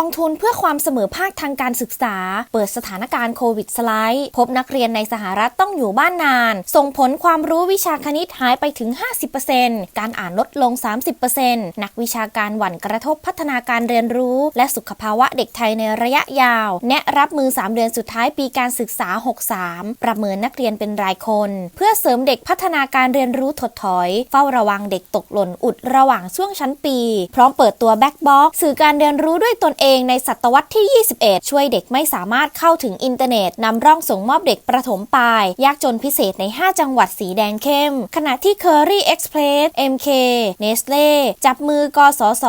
องทุนเพื่อความเสมอภาคทางการศึกษา เปิดสถานการณ์โควิดสไลด์พบนักเรียนในสหรัฐต้องอยู่บ้านนาน ส่งผลความรู้วิชาคณิตหายไปถึง 50%การอ่านลดลง 30%นักวิชาการหวั่นกระทบพัฒนาการเรียนรู้ และสุขภาวะเด็กไทยในระยะยาว แนะรับมือ 3 เดือนสุดท้ายปีการศึกษา 63 ประเมินนักเรียนเป็นรายคน เพื่อเสริมเด็กพัฒนาการเรียนรู้ถดถอย เฝ้าระวังเด็กตกหล่นอุดระหว่างช่วงชั้นปี พร้อมเปิดตัวแบ็กบ็อกสื่อการเรียนรู้ด้วยตนเององในศตวรรษที่ 21 ช่วยเด็กไม่สามารถเข้าถึงอินเทอร์เน็ตนำร่องส่งมอบเด็กประถมปลาย ยากจนพิเศษใน 5 จังหวัดสีแดงเข้ม ขณะที่ Curry Express MK Nestle จับมือกสศ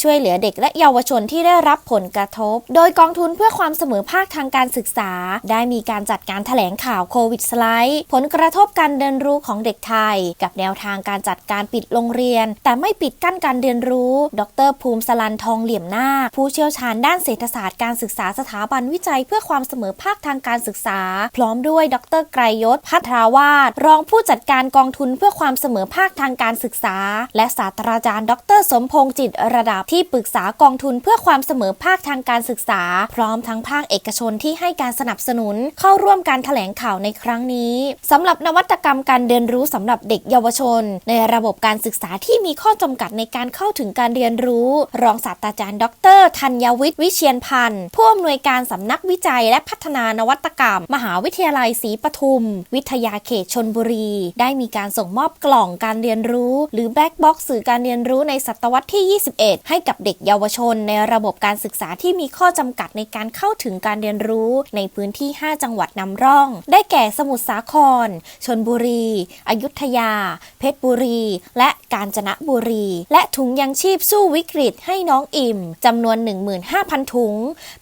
ช่วยเหลือเด็กและเยาวชนที่ได้รับผลกระทบ โดยกองทุนเพื่อความเสมอภาคทางการศึกษา ได้มีการจัดการแถลงข่าวโควิดสไลด์ผลกระทบการเรียนรู้ของเด็กไทย กับแนวทางการจัดการปิดโรงเรียน แต่ไม่ปิดกั้นการเรียนรู้ ดรภูมิสลันทองเหลี่ยมนาคผู้เชี่ยวชาญด้านเศรษฐศาสตร์การศึกษาสถาบันวิจัยเพื่อความเสมอภาคทางการศึกษา พร้อมด้วยดรไกรยศพัทราวาสรองผู้จัดการกองทุนเพื่อความเสมอภาคทางการศึกษา และศาสตราจารย์ ดร สมพงษ์จิตระดับที่ปรึกษากองทุนเพื่อความเสมอภาคทางการศึกษา พร้อมทั้งภาคเอกชนที่ให้การสนับสนุนเข้าร่วมการแถลงข่าวในครั้งนี้สำหรับนวัตกรรมการเรียนรู้สำหรับเด็กเยาวชน ในระบบการศึกษาที่มีข้อจำกัดในการเข้าถึงการเรียนรู้ รองศาสตราจารย์ ดรธัญวิทย์วิเชียนพันธ์ผู้อำนวยการสำนักวิจัยและพัฒนานวัตกรรม มหาวิทยาลัยศรีปทุม วิทยาเขตชนบุรี ได้มีการส่งมอบกล่องการเรียนรู้ หรือแบ็กบ็อกซ์สื่อการเรียนรู้ในศตวรรษที่ 21 ให้กับเด็กเยาวชน ในระบบการศึกษาที่มีข้อจำกัดในการเข้าถึงการเรียนรู้ ในพื้นที่ 5 จังหวัดนำร่อง ได้แก่สมุทรสาคร ชนบุรี อยุธยา เพชรบุรี และกาญจนบุรี และถุงยังชีพสู้วิกฤตให้น้องอิ่มจำนวน15,000 ถุง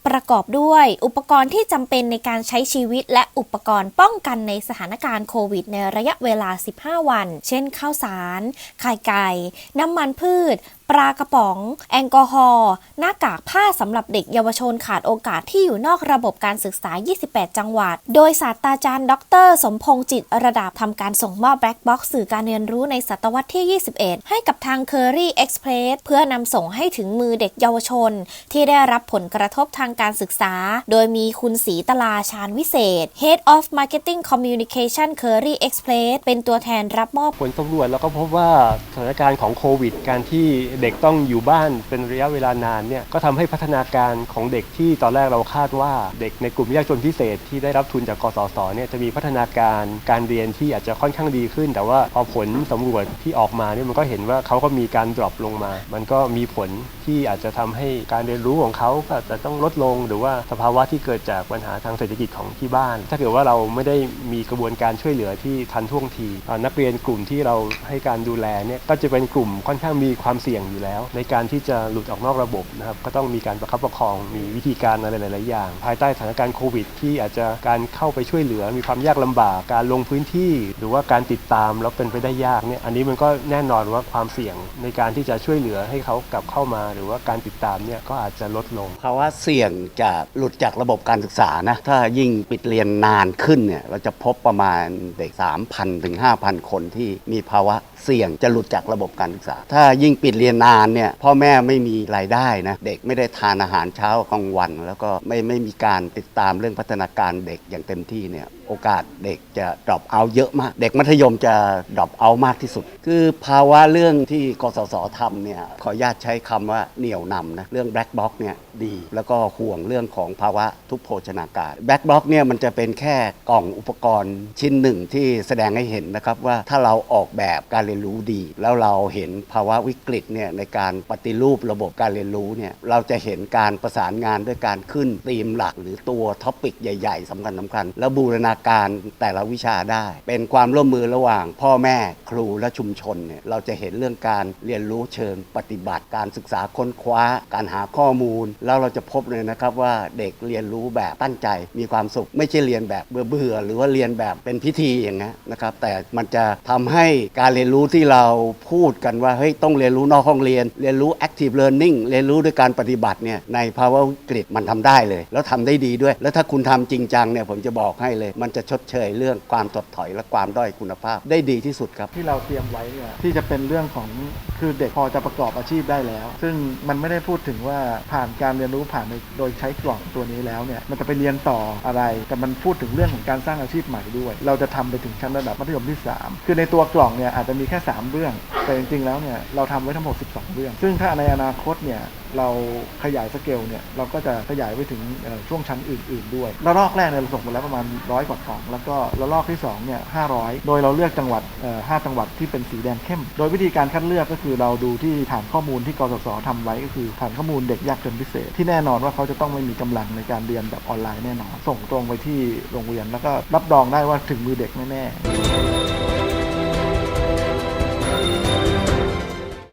ประกอบด้วยอุปกรณ์ที่จำเป็นในการใช้ชีวิต และอุปกรณ์ป้องกันในสถานการณ์โควิด ในระยะเวลา 15 วัน เช่นข้าวสาร ไข่ไก่ น้ำมันพืชปลากระป๋อง แอลกอฮอล์หน้ากากผ้าสำหรับเด็กเยาวชนขาดโอกาสที่อยู่นอกระบบการศึกษา 28 จังหวัด โดยศาสตราจารย์ ดร สมพงษ์จิตระดับทำการส่งมอบแบล็คบ็อกซ์สื่อการเรียนรู้ในศตวรรษที่ 21 ให้กับทาง Curry Express เพื่อนำส่งให้ถึงมือเด็กเยาวชน ที่ได้รับผลกระทบทางการศึกษา โดยมีคุณศรีตลาชาญวิเศษ Head of Marketing Communication Curry Express เป็นตัวแทนรับมอบผลสำรวจเราก็พบว่าสถานการณ์ของโควิด การที่เด็กต้องอยู่บ้านเป็นระยะเวลานานเนี่ยก็ทำให้พัฒนาการของเด็กที่ตอนแรกเราคาดว่าเด็กในกลุ่มยากจนพิเศษที่ได้รับทุนจากกสศเนี่ยจะมีพัฒนาการการเรียนที่อาจจะค่อนข้างดีขึ้น แต่ว่าพอผลสำรวจที่ออกมาเนี่ยมันก็เห็นว่าเขาก็มีการดรอปลงมา มันก็มีผลที่อาจจะทำให้การเรียนรู้ของเขาก็อาจจะต้องลดลง หรือว่าสภาวะที่เกิดจากปัญหาทางเศรษฐกิจของที่บ้าน ถ้าเกิดว่าเราไม่ได้มีกระบวนการช่วยเหลือที่ทันท่วงทีนักเรียนกลุ่มที่เราให้การดูแลเนี่ยก็จะเป็นกลุ่มค่อนข้างมีความเสี่ยงยงอยู่แล้ว ในการที่จะหลุดออกนอกระบบนะครับก็ต้องมีการประคับประคองมีวิธีการอะไรหลาย ๆ อย่าง ภายใต้สถานการณ์โควิด ที่อาจจะการเข้าไปช่วยเหลือมีความยากลำบาก การลงพื้นที่ หรือว่าการติดตามแล้วเป็นไปได้ยากเนี่ยอันนี้มันก็แน่นอนว่าความเสี่ยงในการที่จะช่วยเหลือให้เขากลับเข้ามา หรือว่าการติดตามเนี่ยก็อาจจะลดลงภาวะเสี่ยงจะหลุดจากระบบการศึกษานะถ้ายิ่งปิดเรียนนานขึ้นเนี่ยเราจะพบประมาณเด็ก 3,000ถึง5,000 คนที่มีภาวะเสี่ยงจะหลุดจากระบบการศึกษา ถ้ายิ่งปิดเรียนนานเนี่ยพ่อแม่ไม่มีรายได้นะเด็กไม่ได้ทานอาหารเช้ากลางวัน แล้วก็ไม่ไม่มีการติดตามเรื่องพัฒนาการเด็กอย่างเต็มที่เนี่ย โอกาสเด็กจะ drop out เยอะมาก เด็กมัธยมจะ drop out มากที่สุด คือภาวะเรื่องที่กสศทำเนี่ยขออนุญาตใช้คำว่าเหนี่ยวนำนะเรื่อง black box เนี่ยดีแล้วก็ห่วงเรื่องของภาวะทุพโภชนาการ black box เนี่ยมันจะเป็นแค่กล่องอุปกรณ์ชิ้นหนึ่งที่แสดงให้เห็นนะครับว่าถ้าเราออกแบบการเรียนรู้ดี แล้วเราเห็นภาวะวิกฤตเนี่ยในการปฏิรูประบบการเรียนรู้เนี่ยเราจะเห็นการประสานงานด้วยการขึ้นธีมหลัก หรือตัวท็อปิกใหญ่ ๆสำคัญสำคัญแล้วบูรณาการแต่ละวิชาได้ เป็นความร่วมมือระหว่าง พ่อแม่ครูและชุมชนเนี่ยเราจะเห็นเรื่องการเรียนรู้เชิงปฏิบัติ การศึกษาค้นคว้า การหาข้อมูล แล้วเราจะพบเลยนะครับว่าเด็กเรียนรู้แบบตั้งใจ มีความสุข ไม่ใช่เรียนแบบเบื่อๆหรือว่าเรียนแบบเป็นพิธีอย่างเงี้ยนะครับ แต่มันจะทำให้การเรียนรู้ที่เราพูดกันว่าเฮ้ยต้องเรียนรู้นอกห้องเรียน เรียนรู้ active learning เรียนรู้ด้วยการปฏิบัติเนี่ยในภาวะวิกฤตมันทำได้เลย แล้วทำได้ดีด้วย แล้วถ้าคุณทำจริงจังเนี่ยผมจะบอกให้เลยมันจะชดเชยเรื่องความตดถอยและความด้อยคุณภาพ ได้ดีที่สุดครับ ที่เราเตรียมไว้เนี่ยที่จะเป็นเรื่องของคือเด็กพอจะประกอบอาชีพได้แล้ว ซึ่งมันไม่ได้พูดถึงว่าผ่านการเรียนรู้ผ่านโดยใช้กล่องตัวนี้แล้วเนี่ยมันจะไปเรียนต่ออะไร แต่มันพูดถึงเรื่องของการสร้างอาชีพใหม่ด้วย เราจะทำไปถึงชั้นระดับมัธยมที่ 3 คือในตัวกล่องเนี่ยอาจจะมีแค่ 3 เรื่อง แต่จริงๆแล้วเนี่ยเราทำไว้ทั้งหมด12 เรื่อง ซึ่งถ้าในอนาคตเนี่ย เราขยายสเกลเนี่ยเราก็จะขยายไปถึงช่วงชั้นอื่น ๆ ด้วยระลอกแรกเนี่ยเราส่งไปแล้วประมาณร้อยกว่ากล่องแล้วก็ระลอกที่2เนี่ย500โดยเราเลือกจังหวัดเอ่อ5จังหวัดที่เป็นสีแดงเข้ม โดยวิธีการคัดเลือกก็คือเราดูที่ฐานข้อมูลที่กสศทำไว้ก็คือฐานข้อมูลเด็กยากจนพิเศษ ที่แน่นอนว่าเขาจะต้องไม่มีกำลังในการเรียนแบบออนไลน์แน่นอน ส่งตรงไปที่โรงเรียนแล้วก็รับรองได้ว่าถึงมือเด็กแน่ๆ